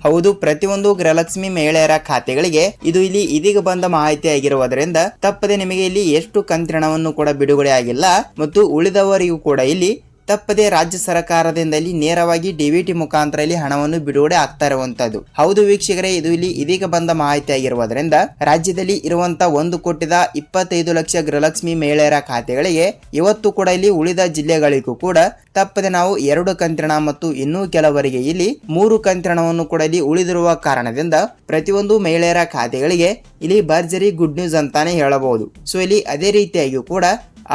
ಹೌದು, ಪ್ರತಿಯೊಂದು ಗೃಹಲಕ್ಷ್ಮಿ ಮಹಿಳೆಯರ ಖಾತೆಗಳಿಗೆ ಇದು ಇಲ್ಲಿ ಇದೀಗ ಬಂದ ಮಾಹಿತಿ ಆಗಿರುವುದರಿಂದ ತಪ್ಪದೆ ನಿಮಗೆ ಇಲ್ಲಿ ಎಷ್ಟು ಕಂತಿನವನ್ನು ಕೂಡ ಬಿಡುಗಡೆ ಆಗಿಲ್ಲ ಮತ್ತು ಉಳಿದವರಿಗೂ ಕೂಡ ಇಲ್ಲಿ ತಪ್ಪದೆ ರಾಜ್ಯ ಸರ್ಕಾರದಿಂದಲೇ ನೇರವಾಗಿ ಡಿಬಿಟಿ ಮುಖಾಂತರ ಇಲ್ಲಿ ಹಣವನ್ನು ಬಿಡುಗಡೆ ಆಗ್ತಾ ಇರುವಂತದ್ದು. ಹೌದು ವೀಕ್ಷಕರೇ, ಇದು ಇಲ್ಲಿ ಇದೀಗ ಬಂದ ಮಾಹಿತಿ ಆಗಿರುವುದರಿಂದ ರಾಜ್ಯದಲ್ಲಿ ಇರುವಂತಹ ಒಂದು ಕೋಟಿದ ಇಪ್ಪತ್ತೈದು ಲಕ್ಷ ಗೃಹಲಕ್ಷ್ಮಿ ಮಹಿಳೆಯರ ಖಾತೆಗಳಿಗೆ ಇವತ್ತು ಕೂಡ ಇಲ್ಲಿ ಉಳಿದ ಜಿಲ್ಲೆಗಳಿಗೂ ಕೂಡ ತಪ್ಪದೆ ನಾವು ಎರಡು ಕಂತ್ರಣ ಮತ್ತು ಇನ್ನೂ ಕೆಲವರಿಗೆ ಇಲ್ಲಿ ಮೂರು ಕಂತ್ರಣವನ್ನು ಕೂಡ ಇಲ್ಲಿ ಉಳಿದಿರುವ ಕಾರಣದಿಂದ ಪ್ರತಿಯೊಂದು ಮಹಿಳೆಯರ ಖಾತೆಗಳಿಗೆ ಇಲ್ಲಿ ಭರ್ಜರಿ ಗುಡ್ ನ್ಯೂಸ್ ಅಂತಾನೆ ಹೇಳಬಹುದು. ಸೊ ಇಲ್ಲಿ ಅದೇ ರೀತಿಯಾಗಿಯೂ ಕೂಡ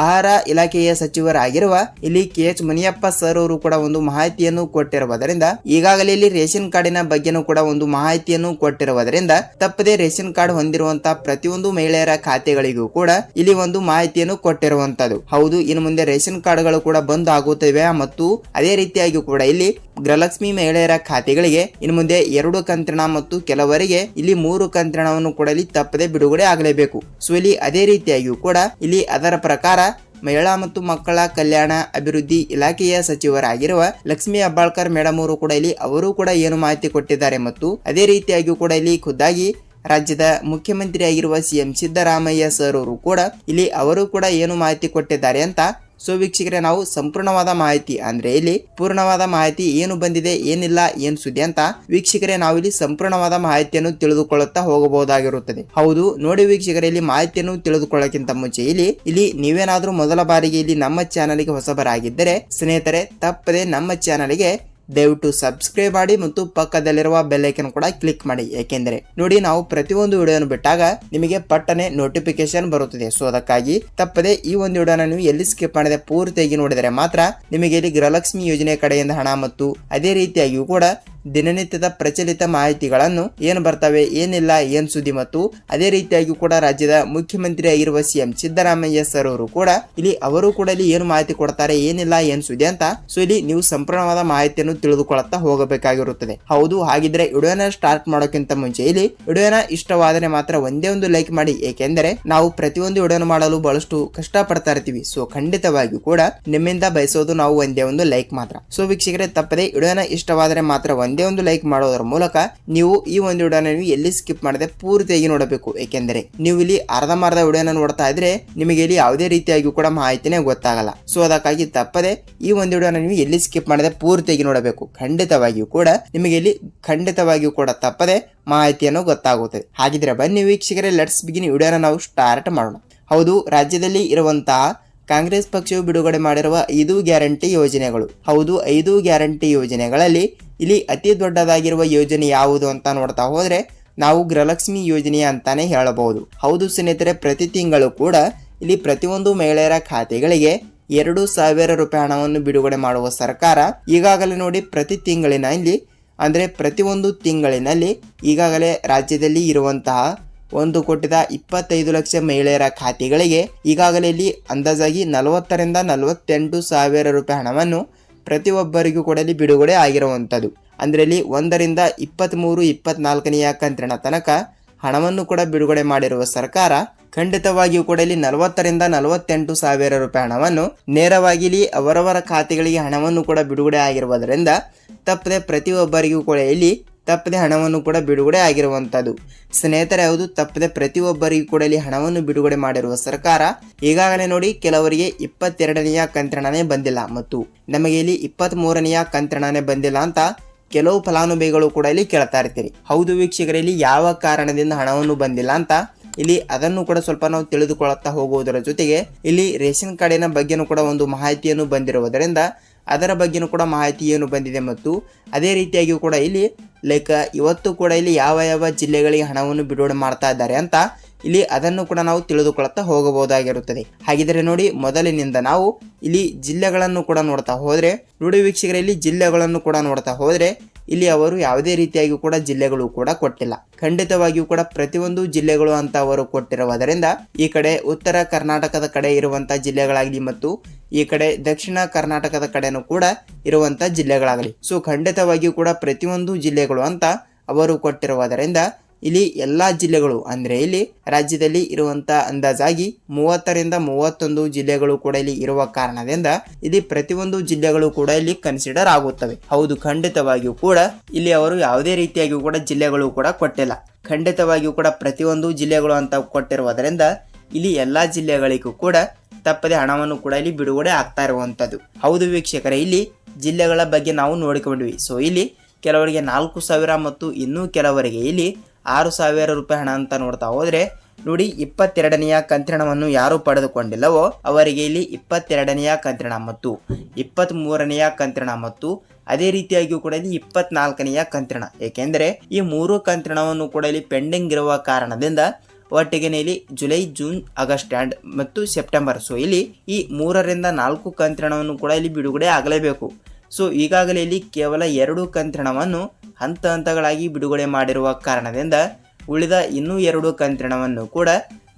ಆಹಾರ ಇಲಾಖೆಯ ಸಚಿವರಾಗಿರುವ ಇಲ್ಲಿ ಕೆ ಎಚ್ ಮುನಿಯಪ್ಪ ಸರ್ ಅವರು ಕೂಡ ಒಂದು ಮಾಹಿತಿಯನ್ನು ಕೊಟ್ಟಿರುವುದರಿಂದ, ಈಗಾಗಲೇ ಇಲ್ಲಿ ರೇಷನ್ ಕಾರ್ಡಿನ ಬಗ್ಗೆನೂ ಕೂಡ ಒಂದು ಮಾಹಿತಿಯನ್ನು ಕೊಟ್ಟಿರುವುದರಿಂದ, ತಪ್ಪದೆ ರೇಷನ್ ಕಾರ್ಡ್ ಹೊಂದಿರುವಂತಹ ಪ್ರತಿಯೊಂದು ಮಹಿಳೆಯರ ಖಾತೆಗಳಿಗೂ ಕೂಡ ಇಲ್ಲಿ ಒಂದು ಮಾಹಿತಿಯನ್ನು ಕೊಟ್ಟಿರುವಂತದ್ದು. ಹೌದು, ಇನ್ನು ಮುಂದೆ ರೇಷನ್ ಕಾರ್ಡ್ಗಳು ಕೂಡ ಬಂದ್ ಆಗುತ್ತವೆ. ಮತ್ತು ಅದೇ ರೀತಿಯಾಗಿ ಕೂಡ ಇಲ್ಲಿ ಗೃಹಲಕ್ಷ್ಮಿ ಮಹಿಳೆಯರ ಖಾತೆಗಳಿಗೆ ಇನ್ನು ಮುಂದೆ ಎರಡು ಕಂತ್ರಣ ಮತ್ತು ಕೆಲವರಿಗೆ ಇಲ್ಲಿ ಮೂರು ಕಂತ್ರಣವನ್ನು ಕೂಡ ಇಲ್ಲಿ ತಪ್ಪದೆ ಬಿಡುಗಡೆ ಆಗಲೇಬೇಕು. ಸೊ, ಇಲ್ಲಿ ಅದೇ ರೀತಿಯಾಗಿಯೂ ಕೂಡ ಇಲ್ಲಿ ಅದರ ಪ್ರಕಾರ ಮಹಿಳಾ ಮತ್ತು ಮಕ್ಕಳ ಕಲ್ಯಾಣ ಅಭಿವೃದ್ಧಿ ಇಲಾಖೆಯ ಸಚಿವರಾಗಿರುವ ಲಕ್ಷ್ಮೀ ಅಬ್ಬಾಳ್ಕರ್ ಮೇಡಮ್ ಅವರು ಕೂಡ ಇಲ್ಲಿ ಅವರು ಕೂಡ ಏನು ಮಾಹಿತಿ ಕೊಟ್ಟಿದ್ದಾರೆ ಮತ್ತು ಅದೇ ರೀತಿಯಾಗಿಯೂ ಕೂಡ ಇಲ್ಲಿ ಖುದ್ದಾಗಿ ರಾಜ್ಯದ ಮುಖ್ಯಮಂತ್ರಿಯಾಗಿರುವ ಸಿಎಂ ಸಿದ್ದರಾಮಯ್ಯ ಸರ್ ಅವರು ಕೂಡ ಇಲ್ಲಿ ಅವರು ಕೂಡ ಏನು ಮಾಹಿತಿ ಕೊಟ್ಟಿದ್ದಾರೆ ಅಂತ ಸೊ ವೀಕ್ಷಕರೇ, ನಾವು ಸಂಪೂರ್ಣವಾದ ಮಾಹಿತಿ, ಅಂದ್ರೆ ಇಲ್ಲಿ ಪೂರ್ಣವಾದ ಮಾಹಿತಿ ಏನು ಬಂದಿದೆ, ಏನಿಲ್ಲ, ಏನ್ ಸುದ್ದಿ ಅಂತ ವೀಕ್ಷಕರೇ, ನಾವು ಇಲ್ಲಿ ಸಂಪೂರ್ಣವಾದ ಮಾಹಿತಿಯನ್ನು ತಿಳಿದುಕೊಳ್ಳುತ್ತಾ ಹೋಗಬಹುದಾಗಿರುತ್ತದೆ. ಹೌದು, ನೋಡಿ ವೀಕ್ಷಕರೇ, ಇಲ್ಲಿ ಮಾಹಿತಿಯನ್ನು ತಿಳಿದುಕೊಳ್ಳಕ್ಕಿಂತ ಮುಂಚೆ ಇಲ್ಲಿ ಇಲ್ಲಿ ನೀವೇನಾದ್ರೂ ಮೊದಲ ಬಾರಿಗೆ ಇಲ್ಲಿ ನಮ್ಮ ಚಾನಲ್ಗೆ ಹೊಸಬರಾಗಿದ್ದರೆ, ಸ್ನೇಹಿತರೆ, ತಪ್ಪದೆ ನಮ್ಮ ಚಾನಲ್ಗೆ ದಯವಿಟ್ಟು ಸಬ್ಸ್ಕ್ರೈಬ್ ಮಾಡಿ ಮತ್ತು ಪಕ್ಕದಲ್ಲಿರುವ ಬೆಲ್ಲೈಕನ್ ಕೂಡ ಕ್ಲಿಕ್ ಮಾಡಿ. ಏಕೆಂದರೆ ನೋಡಿ ನಾವು ಪ್ರತಿಯೊಂದು ವಿಡಿಯೋನು ಬಿಟ್ಟಾಗ ನಿಮಗೆ ಪಟ್ಟನೆ ನೋಟಿಫಿಕೇಶನ್ ಬರುತ್ತದೆ. ಸೊ ಅದಕ್ಕಾಗಿ ತಪ್ಪದೆ ಈ ಒಂದು ವಿಡಿಯೋನ ನೀವು ಎಲ್ಲಿ ಸ್ಕಿಪ್ ಮಾಡಿದೆ ಪೂರ್ತಿಯಾಗಿ ನೋಡಿದರೆ ಮಾತ್ರ ನಿಮಗೆ ಇಲ್ಲಿ ಗೃಹಲಕ್ಷ್ಮಿ ಯೋಜನೆ ಕಡೆಯಿಂದ ಹಣ ಮತ್ತು ಅದೇ ರೀತಿಯಾಗಿಯೂ ಕೂಡ ದಿನನಿತ್ಯದ ಪ್ರಚಲಿತ ಮಾಹಿತಿಗಳನ್ನು ಏನು ಬರ್ತವೆ, ಏನಿಲ್ಲ, ಏನ್ ಸುದ್ದಿ ಮತ್ತು ಅದೇ ರೀತಿಯಾಗಿ ಕೂಡ ರಾಜ್ಯದ ಮುಖ್ಯಮಂತ್ರಿ ಆಗಿರುವ ಸಿಎಂ ಸಿದ್ದರಾಮಯ್ಯ ಸರ್ ಅವರು ಕೂಡ ಇಲ್ಲಿ ಅವರು ಕೂಡ ಇಲ್ಲಿ ಏನು ಮಾಹಿತಿ ಕೊಡ್ತಾರೆ, ಏನಿಲ್ಲ, ಏನ್ ಸುದ್ದಿ ಅಂತ ಸೊ ಇಲ್ಲಿ ನೀವು ಸಂಪೂರ್ಣವಾದ ಮಾಹಿತಿಯನ್ನು ತಿಳಿದುಕೊಳ್ಳುತ್ತಾ ಹೋಗಬೇಕಾಗಿರುತ್ತದೆ. ಹೌದು, ಹಾಗಿದ್ರೆ ವಿಡಿಯೋನ ಸ್ಟಾರ್ಟ್ ಮಾಡೋಕ್ಕಿಂತ ಮುಂಚೆ ಇಲ್ಲಿ ವಿಡಿಯೋನ ಇಷ್ಟವಾದರೆ ಮಾತ್ರ ಒಂದೇ ಒಂದು ಲೈಕ್ ಮಾಡಿ, ಏಕೆಂದರೆ ನಾವು ಪ್ರತಿಯೊಂದು ವಿಡಿಯೋನ ಮಾಡಲು ಬಹಳಷ್ಟು ಕಷ್ಟ ಪಡ್ತಾ ಇರ್ತೀವಿ. ಸೊ ಖಂಡಿತವಾಗಿಯೂ ಕೂಡ ನಿಮ್ಮಿಂದ ಬಯಸೋದು ನಾವು ಒಂದೇ ಒಂದು ಲೈಕ್ ಮಾತ್ರ. ಸೊ ವೀಕ್ಷಕರೇ, ತಪ್ಪದೆ ವಿಡಿಯೋನ ಇಷ್ಟವಾದರೆ ಮಾತ್ರ ಒಂದೇ ಒಂದು ಲೈಕ್ ಮಾಡೋದರ ಮೂಲಕ ನೀವು ಈ ಒಂದು ವಿಡಿಯೋನ ನೀವು ಎಲ್ಲಿ ಸ್ಕಿಪ್ ಮಾಡದೆ ಪೂರ್ತಿಯಾಗಿ ನೋಡಬೇಕು. ಏಕೆಂದರೆ ನೀವು ಇಲ್ಲಿ ಅರ್ಧಂಬರ್ಧ ವಿಡಿಯೋನ ನೋಡ್ತಾ ಇದ್ರೆ ನಿಮಗೆ ಇಲ್ಲಿ ಯಾವುದೇ ರೀತಿಯಾಗಿ ಕೂಡ ಮಾಹಿತಿನೇ ಗೊತ್ತಾಗಲ್ಲ. ಸೊ ಅದಕ್ಕಾಗಿ ತಪ್ಪದೆ ಈ ಒಂದು ವಿಡಿಯೋನ ನೀವು ಎಲ್ಲಿ ಸ್ಕಿಪ್ ಮಾಡದೆ ಪೂರ್ತಿಯಾಗಿ ನೋಡಬೇಕು. ಖಂಡಿತವಾಗಿಯೂ ಕೂಡ ನಿಮಗೆ ಇಲ್ಲಿ ಖಂಡಿತವಾಗಿಯೂ ಕೂಡ ತಪ್ಪದೆ ಮಾಹಿತಿಯನ್ನು ಗೊತ್ತಾಗುತ್ತದೆ ಹಾಗಿದ್ರೆ ಬನ್ನಿ ವೀಕ್ಷಕರೇ ಲೆಟ್ಸ್ ಬಿಗಿನ್ ವಿಡಿಯೋನ ನಾವು ಸ್ಟಾರ್ಟ್ ಮಾಡೋಣ. ಹೌದು, ರಾಜ್ಯದಲ್ಲಿ ಇರುವಂತಹ ಕಾಂಗ್ರೆಸ್ ಪಕ್ಷವು ಬಿಡುಗಡೆ ಮಾಡಿರುವ ಐದು ಗ್ಯಾರಂಟಿ ಯೋಜನೆಗಳು. ಹೌದು, ಐದು ಗ್ಯಾರಂಟಿ ಯೋಜನೆಗಳಲ್ಲಿ ಇಲ್ಲಿ ಅತಿ ದೊಡ್ಡದಾಗಿರುವ ಯೋಜನೆ ಯಾವುದು ಅಂತ ನೋಡ್ತಾ ಹೋದರೆ ನಾವು ಗೃಹಲಕ್ಷ್ಮಿ ಯೋಜನೆ ಅಂತಾನೆ ಹೇಳಬಹುದು. ಹೌದು ಸ್ನೇಹಿತರೆ, ಪ್ರತಿ ತಿಂಗಳು ಕೂಡ ಇಲ್ಲಿ ಪ್ರತಿಯೊಂದು ಮಹಿಳೆಯರ ಖಾತೆಗಳಿಗೆ ಎರಡು ಸಾವಿರ ರೂಪಾಯಿ ಹಣವನ್ನು ಬಿಡುಗಡೆ ಮಾಡುವ ಸರ್ಕಾರ ಈಗಾಗಲೇ ನೋಡಿ ಪ್ರತಿ ತಿಂಗಳಿನಲ್ಲಿ, ಅಂದರೆ ಪ್ರತಿಯೊಂದು ತಿಂಗಳಿನಲ್ಲಿ ಈಗಾಗಲೇ ರಾಜ್ಯದಲ್ಲಿ ಇರುವಂತಹ ಒಂದು ಕೋಟಿದ ಇಪ್ಪತ್ತೈದು ಲಕ್ಷ ಮಹಿಳೆಯರ ಖಾತೆಗಳಿಗೆ ಈಗಾಗಲೇ ಇಲ್ಲಿ ಅಂದಾಜಾಗಿ ನಲವತ್ತರಿಂದ ನಲವತ್ತೆಂಟು ಸಾವಿರ ರೂಪಾಯಿ ಹಣವನ್ನು ಪ್ರತಿಯೊಬ್ಬರಿಗೂ ಕೂಡ ಬಿಡುಗಡೆ ಆಗಿರುವಂಥದ್ದು. ಅಂದರೆ ಇಲ್ಲಿ ಒಂದರಿಂದ ಇಪ್ಪತ್ತ್ಮೂರು ಇಪ್ಪತ್ನಾಲ್ಕನೆಯ ಕಂತಿನ ತನಕ ಹಣವನ್ನು ಕೂಡ ಬಿಡುಗಡೆ ಮಾಡಿರುವ ಸರ್ಕಾರ ಖಂಡಿತವಾಗಿಯೂ ಕೂಡ ಇಲ್ಲಿ ನಲವತ್ತರಿಂದ ನಲವತ್ತೆಂಟು ಸಾವಿರ ರೂಪಾಯಿ ಹಣವನ್ನು ನೇರವಾಗಿ ಇಲ್ಲಿ ಅವರವರ ಖಾತೆಗಳಿಗೆ ಹಣವನ್ನು ಕೂಡ ಬಿಡುಗಡೆ ಆಗಿರುವುದರಿಂದ ತಪ್ಪದೆ ಪ್ರತಿಯೊಬ್ಬರಿಗೂ ಕೂಡ ಇಲ್ಲಿ ತಪ್ಪದೆ ಹಣವನ್ನು ಕೂಡ ಬಿಡುಗಡೆ ಆಗಿರುವಂಥದ್ದು ಸ್ನೇಹಿತರೆ, ಹೌದು, ತಪ್ಪದೆ ಪ್ರತಿಯೊಬ್ಬರಿಗೂ ಕೂಡ ಇಲ್ಲಿ ಹಣವನ್ನು ಬಿಡುಗಡೆ ಮಾಡಿರುವ ಸರ್ಕಾರ ಈಗಾಗಲೇ ನೋಡಿ ಕೆಲವರಿಗೆ ಇಪ್ಪತ್ತೆರಡನೆಯ ಕಂತ್ರಣನೇ ಬಂದಿಲ್ಲ. ಮತ್ತು ನಮಗೆ ಇಲ್ಲಿ ಇಪ್ಪತ್ತ್ ಮೂರನೆಯ ಬಂದಿಲ್ಲ ಅಂತ ಕೆಲವು ಫಲಾನುಭವಿಗಳು ಕೂಡ ಇಲ್ಲಿ ಕೇಳ್ತಾ ಇರ್ತೀರಿ. ಹೌದು ವೀಕ್ಷಕರಲ್ಲಿ ಯಾವ ಕಾರಣದಿಂದ ಹಣವನ್ನು ಬಂದಿಲ್ಲ ಅಂತ ಇಲ್ಲಿ ಅದನ್ನು ಕೂಡ ಸ್ವಲ್ಪ ನಾವು ತಿಳಿದುಕೊಳ್ಳುತ್ತಾ ಹೋಗುವುದರ ಜೊತೆಗೆ ಇಲ್ಲಿ ರೇಷನ್ ಕಾರ್ಡಿನ ಬಗ್ಗೆನೂ ಕೂಡ ಒಂದು ಮಾಹಿತಿಯನ್ನು ಬಂದಿರುವುದರಿಂದ ಅದರ ಬಗ್ಗೆನೂ ಕೂಡ ಮಾಹಿತಿ ಏನು ಬಂದಿದೆ ಮತ್ತು ಅದೇ ರೀತಿಯಾಗಿಯೂ ಕೂಡ ಇಲ್ಲಿ ಲೈಕ್ ಇವತ್ತು ಕೂಡ ಇಲ್ಲಿ ಯಾವ ಯಾವ ಜಿಲ್ಲೆಗಳಿಗೆ ಹಣವನ್ನು ಬಿಡುಗಡೆ ಮಾಡ್ತಾ ಇದ್ದಾರೆ ಅಂತ ಇಲ್ಲಿ ಅದನ್ನು ಕೂಡ ನಾವು ತಿಳಿದುಕೊಳ್ಳುತ್ತಾ ಹೋಗಬಹುದಾಗಿರುತ್ತದೆ. ಹಾಗಿದ್ರೆ ನೋಡಿ, ಮೊದಲಿನಿಂದ ನಾವು ಇಲ್ಲಿ ಜಿಲ್ಲೆಗಳನ್ನು ಕೂಡ ನೋಡ್ತಾ ಹೋದ್ರೆ, ನೋಡಿ ವೀಕ್ಷಕರಲ್ಲಿ ಜಿಲ್ಲೆಗಳನ್ನು ಕೂಡ ನೋಡ್ತಾ ಹೋದ್ರೆ, ಇಲ್ಲಿ ಅವರು ಯಾವುದೇ ರೀತಿಯಾಗಿ ಕೂಡ ಜಿಲ್ಲೆಗಳು ಕೂಡ ಕೊಟ್ಟಿಲ್ಲ. ಖಂಡಿತವಾಗಿಯೂ ಕೂಡ ಪ್ರತಿಯೊಂದು ಜಿಲ್ಲೆಗಳು ಅಂತ ಅವರು ಕೊಟ್ಟಿರುವುದರಿಂದ, ಈ ಕಡೆ ಉತ್ತರ ಕರ್ನಾಟಕದ ಕಡೆ ಇರುವಂತಹ ಜಿಲ್ಲೆಗಳಾಗಲಿ ಮತ್ತು ಈ ಕಡೆ ದಕ್ಷಿಣ ಕರ್ನಾಟಕದ ಕಡೆನೂ ಕೂಡ ಇರುವಂತಹ ಜಿಲ್ಲೆಗಳಾಗಲಿ. ಸೊ ಖಂಡಿತವಾಗಿಯೂ ಕೂಡ ಪ್ರತಿಯೊಂದು ಜಿಲ್ಲೆಗಳು ಅಂತ ಅವರು ಕೊಟ್ಟಿರುವುದರಿಂದ ಇಲ್ಲಿ ಎಲ್ಲಾ ಜಿಲ್ಲೆಗಳು, ಅಂದ್ರೆ ಇಲ್ಲಿ ರಾಜ್ಯದಲ್ಲಿ ಇರುವಂತ ಅಂದಾಜಾಗಿ ಮೂವತ್ತರಿಂದ ಮೂವತ್ತೊಂದು ಜಿಲ್ಲೆಗಳು ಕೂಡ ಇಲ್ಲಿ ಇರುವ ಕಾರಣದಿಂದ ಇಲ್ಲಿ ಪ್ರತಿಯೊಂದು ಜಿಲ್ಲೆಗಳು ಕೂಡ ಇಲ್ಲಿ ಕನ್ಸಿಡರ್ ಆಗುತ್ತವೆ. ಹೌದು, ಖಂಡಿತವಾಗಿಯೂ ಕೂಡ ಇಲ್ಲಿ ಅವರು ಯಾವುದೇ ರೀತಿಯಾಗಿಯೂ ಕೂಡ ಜಿಲ್ಲೆಗಳು ಕೂಡ ಕೊಟ್ಟಿಲ್ಲ. ಖಂಡಿತವಾಗಿಯೂ ಕೂಡ ಪ್ರತಿಯೊಂದು ಜಿಲ್ಲೆಗಳು ಅಂತ ಕೊಟ್ಟಿರುವುದರಿಂದ ಇಲ್ಲಿ ಎಲ್ಲಾ ಜಿಲ್ಲೆಗಳಿಗೂ ಕೂಡ ತಪ್ಪದೆ ಹಣವನ್ನು ಕೂಡ ಇಲ್ಲಿ ಬಿಡುಗಡೆ ಆಗ್ತಾ ಇರುವಂಥದ್ದು ಹೌದು ವೀಕ್ಷಕರೇ, ಇಲ್ಲಿ ಜಿಲ್ಲೆಗಳ ಬಗ್ಗೆ ನಾವು ನೋಡಿಕೊಂಡ್ವಿ. ಸೊ ಇಲ್ಲಿ ಕೆಲವರಿಗೆ ನಾಲ್ಕು ಸಾವಿರ ಮತ್ತು ಇನ್ನೂ ಕೆಲವರಿಗೆ ಇಲ್ಲಿ ಆರು ಸಾವಿರ ರೂಪಾಯಿ ಹಣ ಅಂತ ನೋಡ್ತಾ ಹೋದ್ರೆ ನೋಡಿ ಇಪ್ಪತ್ತೆರಡನೆಯ ಕಂತ್ರಣವನ್ನು ಯಾರು ಪಡೆದುಕೊಂಡಿಲ್ಲವೋ ಅವರಿಗೆ ಇಲ್ಲಿ ಇಪ್ಪತ್ತೆರಡನೆಯ ಕಂತ್ರಣ ಮತ್ತು ಇಪ್ಪತ್ತ್ ಮೂರನೆಯ ಕಂತ್ರಣ ಮತ್ತು ಅದೇ ರೀತಿಯಾಗಿಯೂ ಕೂಡ ಇಲ್ಲಿ ಇಪ್ಪತ್ನಾಲ್ಕನೆಯ ಕಂತ್ರಣ. ಏಕೆಂದರೆ ಈ ಮೂರು ಕಂತ್ರಣವನ್ನು ಕೂಡ ಇಲ್ಲಿ ಪೆಂಡಿಂಗ್ ಇರುವ ಕಾರಣದಿಂದ ಒಟ್ಟಿಗೆ ಇಲ್ಲಿ ಜುಲೈ, ಜೂನ್, ಆಗಸ್ಟ್ ಆ್ಯಂಡ್ ಮತ್ತು ಸೆಪ್ಟೆಂಬರ್. ಸೊ ಇಲ್ಲಿ ಈ ಮೂರರಿಂದ ನಾಲ್ಕು ಕಂತ್ರಣವನ್ನು ಕೂಡ ಇಲ್ಲಿ ಬಿಡುಗಡೆ ಆಗಲೇಬೇಕು. ಸೊ ಈಗಾಗಲೇ ಇಲ್ಲಿ ಕೇವಲ ಎರಡು ಕಂತಿಣವನ್ನು ಹಂತ ಹಂತಗಳಾಗಿ ಬಿಡುಗಡೆ ಮಾಡಿರುವ ಕಾರಣದಿಂದ ಉಳಿದ ಇನ್ನೂ ಎರಡು ಕಂತ್ರಣವನ್ನು ಕೂಡ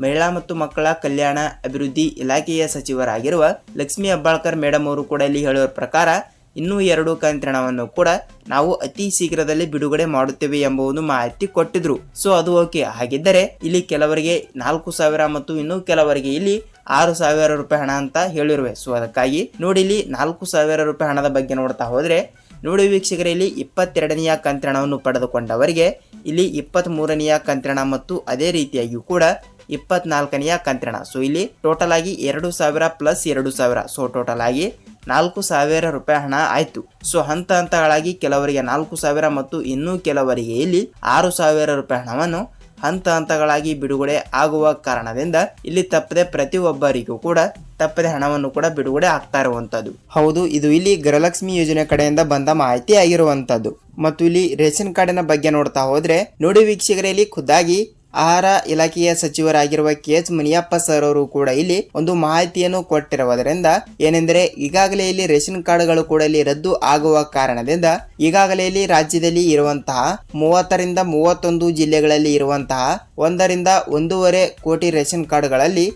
ಮಹಿಳಾ ಮತ್ತು ಮಕ್ಕಳ ಕಲ್ಯಾಣ ಅಭಿವೃದ್ಧಿ ಇಲಾಖೆಯ ಸಚಿವರಾಗಿರುವ ಲಕ್ಷ್ಮೀ ಅಬ್ಬಾಳ್ಕರ್ ಮೇಡಮ್ ಅವರು ಕೂಡ ಇಲ್ಲಿ ಹೇಳುವ ಪ್ರಕಾರ ಇನ್ನೂ ಎರಡು ಕಂತ್ರಣವನ್ನು ಕೂಡ ನಾವು ಅತಿ ಶೀಘ್ರದಲ್ಲಿ ಬಿಡುಗಡೆ ಮಾಡುತ್ತೇವೆ ಎಂಬುದು ಮಾಹಿತಿ ಕೊಟ್ಟಿದ್ರು. ಸೊ ಅದು ಓಕೆ ಹಾಗಿದ್ದರೆ ಇಲ್ಲಿ ಕೆಲವರಿಗೆ ನಾಲ್ಕು ಸಾವಿರ ಮತ್ತು ಇನ್ನೂ ಕೆಲವರಿಗೆ ಇಲ್ಲಿ ಆರು ಸಾವಿರ ರೂಪಾಯಿ ಹಣ ಅಂತ ಹೇಳಿರುವೆ. ಸೊ ಅದಕ್ಕಾಗಿ ನೋಡಿ ಇಲ್ಲಿ ನಾಲ್ಕು ಸಾವಿರ ರೂಪಾಯಿ ಹಣದ ಬಗ್ಗೆ ನೋಡ್ತಾ ಹೋದ್ರೆ ನೋಡಿ ವೀಕ್ಷಕರೇ, ಇಲ್ಲಿ ಇಪ್ಪತ್ತೆರಡನೆಯ ಕಂತ್ರಣವನ್ನು ಪಡೆದುಕೊಂಡವರಿಗೆ, ಇಲ್ಲಿ ಇಪ್ಪತ್ತ್ ಮೂರನೆಯ ಕಂತಿಣ ಮತ್ತು ಅದೇ ರೀತಿಯಾಗಿಯೂ ಕೂಡ ಇಪ್ಪತ್ನಾಲ್ಕನೆಯ ಕಂತ್ರಣ. ಸೊ ಇಲ್ಲಿ ಟೋಟಲ್ ಆಗಿ ಎರಡು ಸಾವಿರ ಪ್ಲಸ್ ಎರಡು ಸಾವಿರ. ಸೊ ಟೋಟಲ್ ಆಗಿ ನಾಲ್ಕು ಸಾವಿರ ರೂಪಾಯಿ ಹಣ ಆಯಿತು. ಸೊ ಹಂತ ಹಂತಗಳಾಗಿ ಕೆಲವರಿಗೆ ನಾಲ್ಕು ಸಾವಿರ ಮತ್ತು ಇನ್ನೂ ಕೆಲವರಿಗೆ ಇಲ್ಲಿ ಆರು ಸಾವಿರ ರೂಪಾಯಿ ಹಣವನ್ನು ಹಂತ ಹಂತಗಳಾಗಿ ಬಿಡುಗಡೆ ಆಗುವ ಕಾರಣದಿಂದ ಇಲ್ಲಿ ತಪ್ಪದೆ ಪ್ರತಿಯೊಬ್ಬರಿಗೂ ಕೂಡ ತಪ್ಪದೆ ಹಣವನ್ನು ಕೂಡ ಬಿಡುಗಡೆ ಆಗ್ತಾ ಇರುವಂತದ್ದು ಹೌದು, ಇದು ಇಲ್ಲಿ ಗೃಹಲಕ್ಷ್ಮಿ ಯೋಜನೆ ಕಡೆಯಿಂದ ಬಂದ ಮಾಹಿತಿ ಆಗಿರುವಂತದ್ದು ಮತ್ತು ಇಲ್ಲಿ ರೇಷನ್ ಕಾರ್ಡಿನ ಬಗ್ಗೆ ನೋಡ್ತಾ ಹೋದ್ರೆ, ನೋಡಿ ವೀಕ್ಷಕರಲ್ಲಿ ಖುದ್ದಾಗಿ ಆಹಾರ ಇಲಾಖೆಯ ಸಚಿವರಾಗಿರುವ ಕೆ ಎಚ್ ಮುನಿಯಪ್ಪ ಸರ್ ಅವರು ಕೂಡ ಇಲ್ಲಿ ಒಂದು ಮಾಹಿತಿಯನ್ನು ಕೊಟ್ಟಿರುವುದರಿಂದ ಏನೆಂದರೆ ಈಗಾಗಲೇ ಇಲ್ಲಿ ರೇಷನ್ ಕಾರ್ಡ್ಗಳು ಕೂಡ ಇಲ್ಲಿ ರದ್ದು ಆಗುವ ಕಾರಣದಿಂದ ಈಗಾಗಲೇ ಇಲ್ಲಿ ರಾಜ್ಯದಲ್ಲಿ ಇರುವಂತಹ ಮೂವತ್ತರಿಂದ ಮೂವತ್ತೊಂದು ಜಿಲ್ಲೆಗಳಲ್ಲಿ ಇರುವಂತಹ ಒಂದರಿಂದ ಒಂದೂವರೆ ಕೋಟಿ ರೇಷನ್ ಕಾರ್ಡ್ಗಳಲ್ಲಿ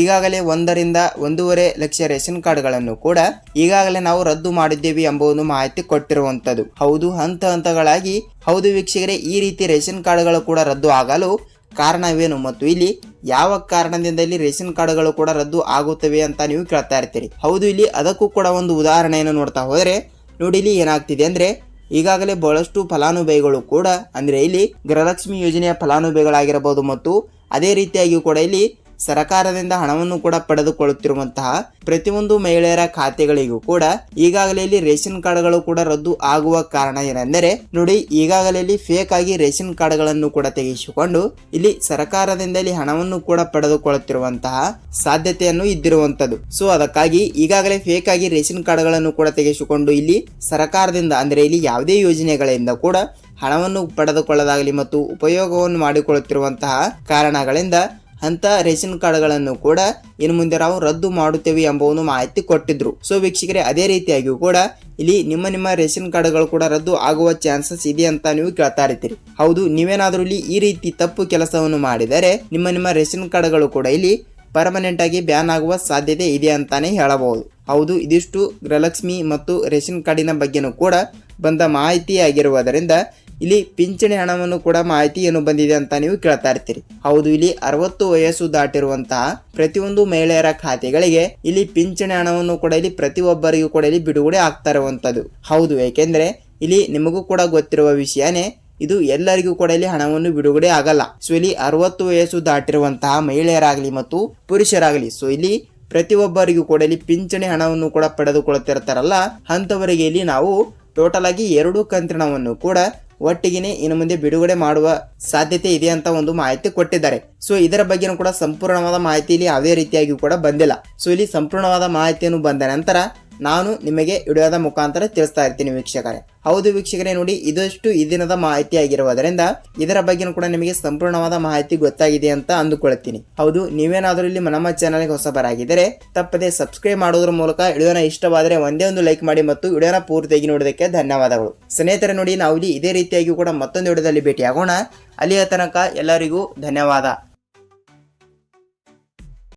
ಈಗಾಗಲೇ ಒಂದರಿಂದ ಒಂದೂವರೆ ಲಕ್ಷ ರೇಷನ್ ಕಾರ್ಡ್ಗಳನ್ನು ಕೂಡ ಈಗಾಗಲೇ ನಾವು ರದ್ದು ಮಾಡಿದ್ದೇವೆ ಎಂಬುದು ಮಾಹಿತಿ ಕೊಟ್ಟಿರುವಂಥದ್ದು. ಹೌದು, ಹಂತ ಹಂತಗಳಾಗಿ ಹೌದು ವೀಕ್ಷಕರೇ, ಈ ರೀತಿ ರೇಷನ್ ಕಾರ್ಡ್ಗಳು ಕೂಡ ರದ್ದು ಆಗಲು ಕಾರಣವೇನು ಮತ್ತು ಇಲ್ಲಿ ಯಾವ ಕಾರಣದಿಂದ ಇಲ್ಲಿ ರೇಷನ್ ಕಾರ್ಡ್ಗಳು ಕೂಡ ರದ್ದು ಆಗುತ್ತವೆ ಅಂತ ನೀವು ಕೇಳ್ತಾ ಇರ್ತೀರಿ. ಹೌದು, ಇಲ್ಲಿ ಅದಕ್ಕೂ ಕೂಡ ಒಂದು ಉದಾಹರಣೆಯನ್ನು ನೋಡ್ತಾ ಹೋದರೆ, ನೋಡಿ ಇಲ್ಲಿ ಏನಾಗ್ತಿದೆ ಅಂದ್ರೆ, ಈಗಾಗಲೇ ಬಹಳಷ್ಟು ಫಲಾನುಭವಿಗಳು ಕೂಡ, ಅಂದ್ರೆ ಇಲ್ಲಿ ಗೃಹಲಕ್ಷ್ಮಿ ಯೋಜನೆಯ ಫಲಾನುಭವಿಗಳಾಗಿರಬಹುದು ಮತ್ತು ಅದೇ ರೀತಿಯಾಗಿ ಕೂಡ ಇಲ್ಲಿ ಸರಕಾರದಿಂದ ಹಣವನ್ನು ಕೂಡ ಪಡೆದುಕೊಳ್ಳುತ್ತಿರುವಂತಹ ಪ್ರತಿಯೊಂದು ಮಹಿಳೆಯರ ಖಾತೆಗಳಿಗೂ ಕೂಡ ಈಗಾಗಲೇ ಇಲ್ಲಿ ರೇಷನ್ ಕಾರ್ಡ್ಗಳು ಕೂಡ ರದ್ದು ಆಗುವ ಕಾರಣ ಏನೆಂದರೆ, ನೋಡಿ, ಈಗಾಗಲೇ ಇಲ್ಲಿ ಫೇಕ್ ಆಗಿ ರೇಷನ್ ಕಾರ್ಡ್ಗಳನ್ನು ಕೂಡ ತೆಗೆಸಿಕೊಂಡು ಇಲ್ಲಿ ಸರಕಾರದಿಂದ ಇಲ್ಲಿ ಹಣವನ್ನು ಕೂಡ ಪಡೆದುಕೊಳ್ಳುತ್ತಿರುವಂತಹ ಸಾಧ್ಯತೆಯನ್ನು ಇದ್ದಿರುವಂತದ್ದು ಸೊ ಅದಕ್ಕಾಗಿ ಈಗಾಗಲೇ ಫೇಕ್ ಆಗಿ ರೇಷನ್ ಕಾರ್ಡ್ಗಳನ್ನು ಕೂಡ ತೆಗೆಸಿಕೊಂಡು ಇಲ್ಲಿ ಸರಕಾರದಿಂದ, ಅಂದ್ರೆ ಇಲ್ಲಿ ಯಾವುದೇ ಯೋಜನೆಗಳಿಂದ ಕೂಡ ಹಣವನ್ನು ಪಡೆದುಕೊಳ್ಳದಾಗಲಿ ಮತ್ತು ಉಪಯೋಗವನ್ನು ಮಾಡಿಕೊಳ್ಳುತ್ತಿರುವಂತಹ ಕಾರಣಗಳಿಂದ ಅಂತ ರೇಷನ್ ಕಾರ್ಡ್ಗಳನ್ನು ಕೂಡ ಇನ್ನು ಮುಂದೆ ನಾವು ರದ್ದು ಮಾಡುತ್ತೇವೆ ಎಂಬುವನ್ನು ಮಾಹಿತಿ ಕೊಟ್ಟಿದ್ರು. ಸೊ ವೀಕ್ಷಕರೇ, ಅದೇ ರೀತಿಯಾಗಿಯೂ ಕೂಡ ಇಲ್ಲಿ ನಿಮ್ಮ ನಿಮ್ಮ ರೇಷನ್ ಕಾರ್ಡ್ಗಳು ಕೂಡ ರದ್ದು ಆಗುವ ಚಾನ್ಸಸ್ ಇದೆ ಅಂತ ನೀವು ಕೇಳ್ತಾ ಇರ್ತೀರಿ. ಹೌದು, ನೀವೇನಾದರೂ ಇಲ್ಲಿ ಈ ರೀತಿ ತಪ್ಪು ಕೆಲಸವನ್ನು ಮಾಡಿದರೆ ನಿಮ್ಮ ನಿಮ್ಮ ರೇಷನ್ ಕಾರ್ಡ್ಗಳು ಕೂಡ ಇಲ್ಲಿ ಪರ್ಮನೆಂಟ್ ಆಗಿ ಬ್ಯಾನ್ ಆಗುವ ಸಾಧ್ಯತೆ ಇದೆ ಅಂತಾನೆ ಹೇಳಬಹುದು. ಹೌದು, ಇದಿಷ್ಟು ಗೃಹಲಕ್ಷ್ಮಿ ಮತ್ತು ರೇಷನ್ ಕಾರ್ಡಿನ ಬಗ್ಗೆನೂ ಕೂಡ ಬಂದ ಮಾಹಿತಿ ಆಗಿರುವುದರಿಂದ ಇಲ್ಲಿ ಪಿಂಚಣಿ ಹಣವನ್ನು ಕೂಡ ಮಾಹಿತಿ ಏನು ಬಂದಿದೆ ಅಂತ ನೀವು ಕೇಳ್ತಾ ಇರ್ತೀರಿ. ಹೌದು, ಇಲ್ಲಿ ಅರವತ್ತು ವಯಸ್ಸು ದಾಟಿರುವಂತಹ ಪ್ರತಿಯೊಂದು ಮಹಿಳೆಯರ ಖಾತೆಗಳಿಗೆ ಇಲ್ಲಿ ಪಿಂಚಣಿ ಹಣವನ್ನು ಕೂಡ ಇಲ್ಲಿ ಪ್ರತಿಯೊಬ್ಬರಿಗೂ ಕೂಡ ಇಲ್ಲಿ ಬಿಡುಗಡೆ ಆಗ್ತಾ ಇರುವಂಥದ್ದು. ಹೌದು, ಏಕೆಂದ್ರೆ ಇಲ್ಲಿ ನಿಮಗೂ ಕೂಡ ಗೊತ್ತಿರುವ ವಿಷಯನೇ ಇದು ಎಲ್ಲರಿಗೂ ಕೂಡ ಇಲ್ಲಿ ಹಣವನ್ನು ಬಿಡುಗಡೆ ಆಗಲ್ಲ. ಸೊ ಇಲ್ಲಿ ಅರವತ್ತು ವಯಸ್ಸು ದಾಟಿರುವಂತಹ ಮಹಿಳೆಯರಾಗಲಿ ಮತ್ತು ಪುರುಷರಾಗಲಿ ಸೊ ಇಲ್ಲಿ ಪ್ರತಿಯೊಬ್ಬರಿಗೂ ಕೂಡ ಇಲ್ಲಿ ಪಿಂಚಣಿ ಹಣವನ್ನು ಕೂಡ ಪಡೆದುಕೊಳ್ಳುತ್ತಿರ್ತಾರಲ್ಲ ಅಂತವರಿಗೆ ಇಲ್ಲಿ ನಾವು ಟೋಟಲ್ ಆಗಿ ಎರಡು ಕಂತಿನವನ್ನು ಕೂಡ ಒಟ್ಟಿಗೆನೆ ಇನ್ನು ಮುಂದೆ ಬಿಡುಗಡೆ ಮಾಡುವ ಸಾಧ್ಯತೆ ಇದೆ ಅಂತ ಒಂದು ಮಾಹಿತಿ ಕೊಟ್ಟಿದ್ದಾರೆ. ಸೊ ಇದರ ಬಗ್ಗೆನೂ ಕೂಡ ಸಂಪೂರ್ಣವಾದ ಮಾಹಿತಿ ಇಲ್ಲಿ ಯಾವುದೇ ರೀತಿಯಾಗಿ ಕೂಡ ಬಂದಿಲ್ಲ. ಸೊ ಇಲ್ಲಿ ಸಂಪೂರ್ಣವಾದ ಮಾಹಿತಿಯನ್ನು ಬಂದ ನಂತರ ನಾನು ನಿಮಗೆ ವಿಡಿಯೋದ ಮುಖಾಂತರ ತಿಳಿಸ್ತಾ ಇರ್ತೀನಿ ವೀಕ್ಷಕರೇ. ಹೌದು ವೀಕ್ಷಕರೇ, ನೋಡಿ, ಇದಷ್ಟು ಈ ದಿನದ ಮಾಹಿತಿ ಆಗಿರುವುದರಿಂದ ಇದರ ಬಗ್ಗೆನೂ ಕೂಡ ನಿಮಗೆ ಸಂಪೂರ್ಣವಾದ ಮಾಹಿತಿ ಗೊತ್ತಾಗಿದೆ ಅಂತ ಅಂದುಕೊಳ್ತೀನಿ. ಹೌದು, ನೀವೇನಾದರೂ ಇಲ್ಲಿ ನಮ್ಮ ಚಾನಲ್ಗೆ ಹೊಸಬರಾಗಿದ್ದರೆ ತಪ್ಪದೆ ಸಬ್ಸ್ಕ್ರೈಬ್ ಮಾಡೋದ್ರ ಮೂಲಕ ವಿಡಿಯೋನ ಇಷ್ಟವಾದರೆ ಒಂದೇ ಒಂದು ಲೈಕ್ ಮಾಡಿ ಮತ್ತು ವಿಡಿಯೋನ ಪೂರ್ತಿಯಾಗಿ ನೋಡೋದಕ್ಕೆ ಧನ್ಯವಾದಗಳು. ಸ್ನೇಹಿತರೆ, ನೋಡಿ ನಾವು ಇಲ್ಲಿ ಇದೇ ರೀತಿಯಾಗಿ ಕೂಡ ಮತ್ತೊಂದು ವಿಡಿಯೋದಲ್ಲಿ ಭೇಟಿಯಾಗೋಣ. ಅಲ್ಲಿಯ ತನಕ ಎಲ್ಲರಿಗೂ ಧನ್ಯವಾದ.